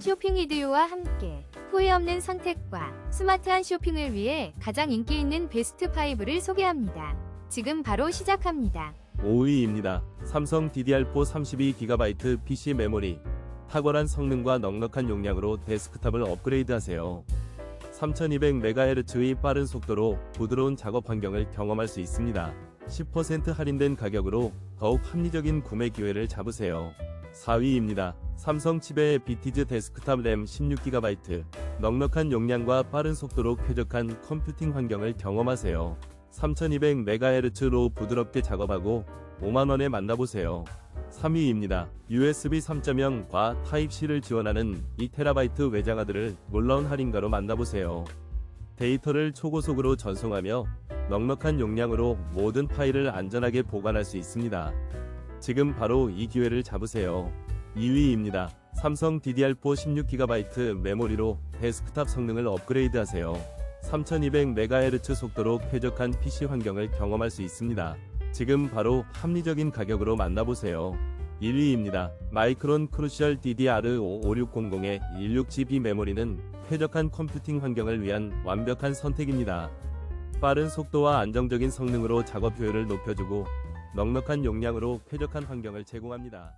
쇼핑 리드요와 함께 후회 없는 선택과 스마트한 쇼핑을 위해 가장 인기 있는 베스트 5를 소개합니다. 지금 바로 시작합니다. 5위입니다. 삼성 DDR4 32GB PC 메모리. 탁월한 성능과 넉넉한 용량으로 데스크탑을 업그레이드하세요. 3200MHz의 빠른 속도로 부드러운 작업 환경을 경험할 수 있습니다. 10% 할인된 가격으로 더욱 합리적인 구매 기회를 잡으세요. 4위입니다. 삼성 치베의 비티즈 데스크탑 램 16GB. 넉넉한 용량과 빠른 속도로 쾌적한 컴퓨팅 환경을 경험하세요. 3200MHz로 부드럽게 작업하고 5만원에 만나보세요. 3위입니다. USB 3.0과 타입C를 지원하는 2TB 외장하드를 놀라운 할인가로 만나보세요. 데이터를 초고속으로 전송하며 넉넉한 용량으로 모든 파일을 안전하게 보관할 수 있습니다. 지금 바로 이 기회를 잡으세요. 2위입니다. 삼성 DDR4 16GB 메모리로 데스크탑 성능을 업그레이드 하세요. 3200MHz 속도로 쾌적한 PC 환경을 경험할 수 있습니다. 지금 바로 합리적인 가격으로 만나보세요. 1위입니다. 마이크론 크루셜 DDR55600의 16GB 메모리는 쾌적한 컴퓨팅 환경을 위한 완벽한 선택입니다. 빠른 속도와 안정적인 성능으로 작업 효율을 높여주고 넉넉한 용량으로 쾌적한 환경을 제공합니다.